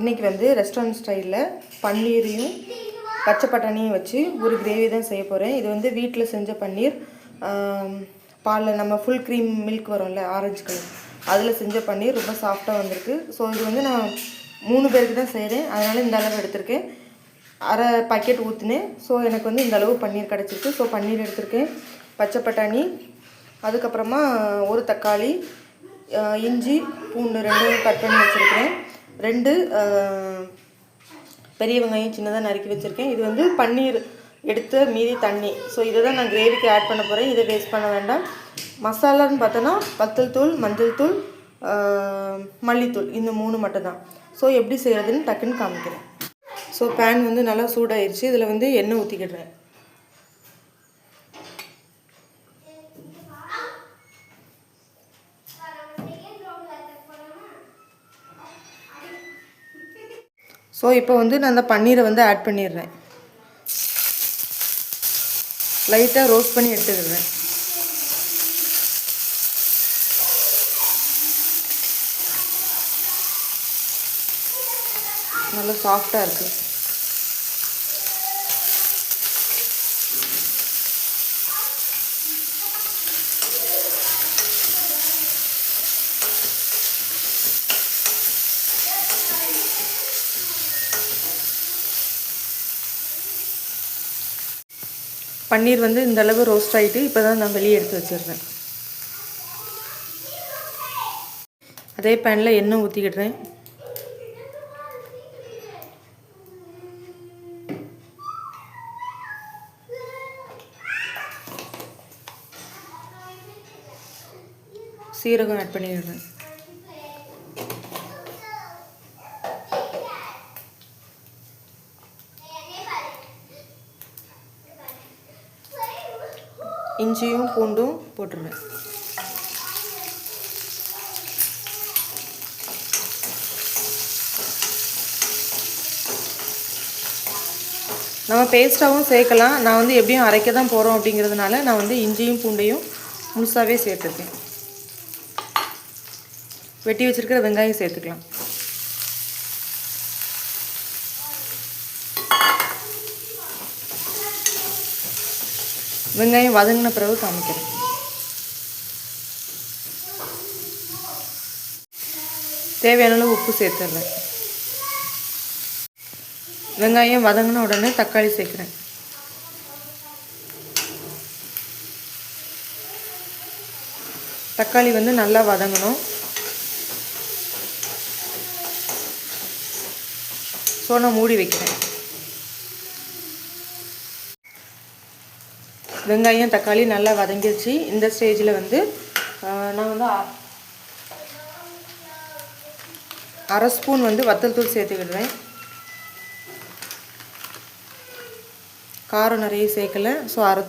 இன்றைக்கி வந்து ரெஸ்டாரண்ட் ஸ்டைலில் பன்னீரையும் பச்சை பட்டாணியும் வச்சு ஒரு கிரேவி தான் செய்ய போகிறேன் இது வந்து வீட்டில் செஞ்ச பன்னீர். பாலில் நம்ம ஃபுல் க்ரீம் மில்க் வரும்ல ஆரஞ்சு கலர் அதில் செஞ்ச பன்னீர் ரொம்ப சாஃப்டாக வந்திருக்கு. ஸோ இது வந்து நான் மூணு பேருக்கு தான் செய்கிறேன் அதனால் இந்த அளவு எடுத்திருக்கேன். அரை பாக்கெட் ஊற்றினேன் ஸோ எனக்கு வந்து இந்த அளவு பன்னீர் கிடச்சிருக்கு. ஸோ பன்னீர் எடுத்திருக்கேன். பச்சை பட்டாணி அதுக்கப்புறமா ஒரு தக்காளி இஞ்சி பூண்டு ரெண்டும் கட் பண்ணி வச்சுருக்கிறேன். ரெண்டு பெரிய வெங்காயம் சின்னதாக நறுக்கி வச்சுருக்கேன். இது வந்து பன்னீர் எடுத்த மீதி தண்ணி. ஸோ இதை தான் நான் கிரேவிக்கு ஆட் பண்ண போகிறேன் இதை வேஸ்ட் பண்ண வேண்டாம். மசாலான்னு பார்த்தோன்னா வத்தல் தூள் மஞ்சள் தூள் மல்லித்தூள். இந்த மூணு மட்டும்தான் ஸோ எப்படி செய்கிறதுன்னு டக்குன்னு காமிக்கிறேன். ஸோ பேன் வந்து நல்லா சூடாயிருச்சு. இதில் வந்து எண்ணெய் ஊற்றிக்கிடுறேன் ஸோ இப்போ வந்து நான் அந்த பன்னீரை வந்து ஆட் பண்ணிடுறேன். லைட்டாக ரோஸ்ட் பண்ணி எடுத்துக்கிறேன் நல்லா சாஃப்டாக இருக்குது பன்னீர் வந்து இந்த அளவு ரோஸ்ட் ஆகிட்டு இப்போ தான் நான் வெளியே எடுத்து வச்சிடுறேன் அதே பேனில் எண்ணெய் ஊற்றிக்கிடுறேன் சீரகம் ஆட் பண்ணிடுறேன். இஞ்சியும் பூண்டும் போட்டுருவேன். நம்ம பேஸ்ட்டாகவும் சேர்க்கலாம். நான் வந்து எப்படியும் அரைக்க தான் போகிறோம் அப்படிங்கிறதுனால நான் வந்து இஞ்சியும் பூண்டையும் முழுசாகவே சேர்த்துருக்கேன். வெட்டி வச்சிருக்கிற வெங்காயம் சேர்த்துக்கலாம். வெங்காயம் வதங்கின பிறகு காமிக்கிறேன். தேவையான அளவு உப்பு சேர்த்துடுறேன் வெங்காயம் வதங்கின உடனே தக்காளி சேர்க்குறேன். தக்காளி வந்து நல்லா வதங்கணும். ஸோ நான் மூடி வைக்கிறேன். வெங்காயம் தக்காளி நல்லா வதங்கிடுச்சு இந்த ஸ்டேஜில் வந்து நான் வந்து அரை ஸ்பூன் வந்து வத்தல் தூள் சேர்த்துக்கிடுவேன் காரம் நிறைய சேர்க்கலை. ஸோ அரை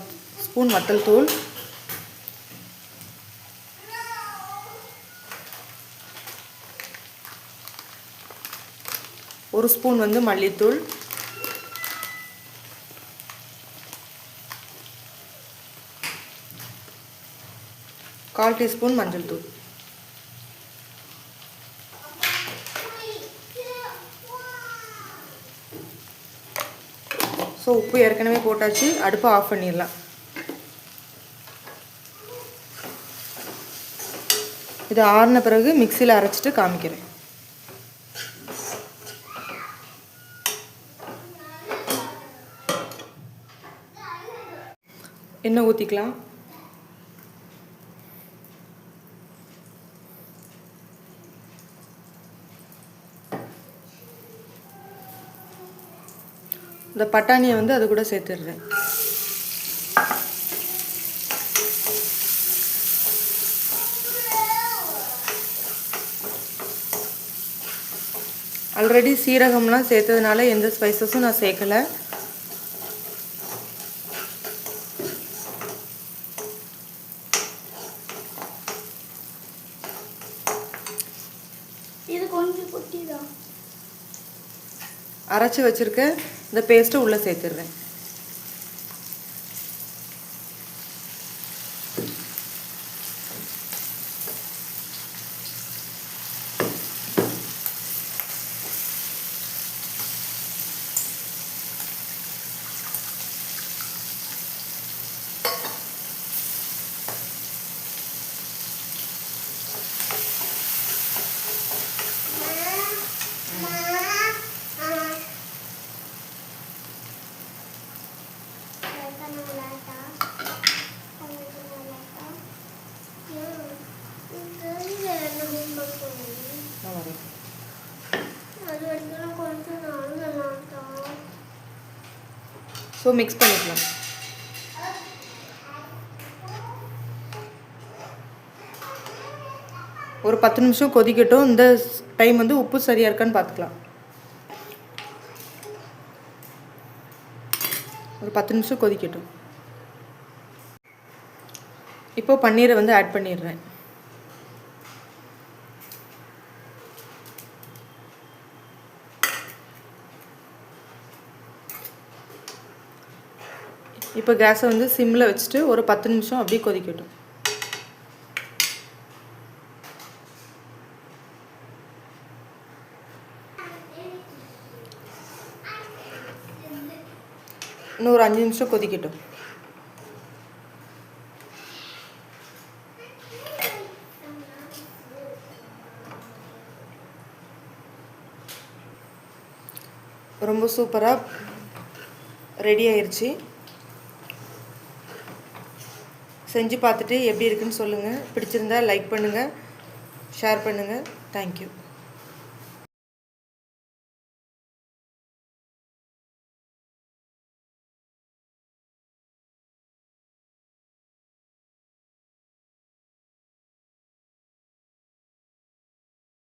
ஸ்பூன் வத்தல் தூள். ஒரு ஸ்பூன் வந்து மல்லித்தூள். கால் டீஸ்பூன் மஞ்சள் தூள். ஸோ உப்பு ஏற்கனவே போட்டாச்சு. அடுப்பை ஆஃப் பண்ணிடலாம். இது ஆறின பிறகு மிக்சியில் அரைச்சிட்டு காமிக்கிறேன். எண்ணெய் ஊற்றிக்கலாம் இந்த பட்டாணியை வந்து அது கூட சேர்த்துடுறேன். ஆல்ரெடி சீரகம்லாம் சேர்த்ததுனால எந்த ஸ்பைசஸும் நான் சேர்க்கலை. அரைச்சி வச்சிருக்க இந்த பேஸ்ட்டை உள்ளே சேர்த்துடுறேன் ஸோ மிக்ஸ் பண்ணிக்கலாம். ஒரு பத்து நிமிஷம் கொதிக்கட்டும். இந்த டைம் வந்து உப்பு சரியாக இருக்கான்னு பார்த்துக்கலாம். ஒரு பத்து நிமிஷம் கொதிக்கட்டும். இப்போ பன்னீரை வந்து ஆட் பண்ணிடுறேன். இப்போ கேஸை வந்து சிம்மில் வச்சுட்டு ஒரு பத்து நிமிஷம் அப்படியே கொதிக்கட்டும். இன்னும் ஒரு அஞ்சு நிமிஷம் கொதிக்கட்டும். ரொம்ப சூப்பராக ரெடி ஆயிடுச்சு செஞ்சு பார்த்துட்டு எப்படி இருக்குன்னு சொல்லுங்கள் பிடிச்சிருந்தா லைக் பண்ணுங்கள் ஷேர் பண்ணுங்கள் தேங்க்யூ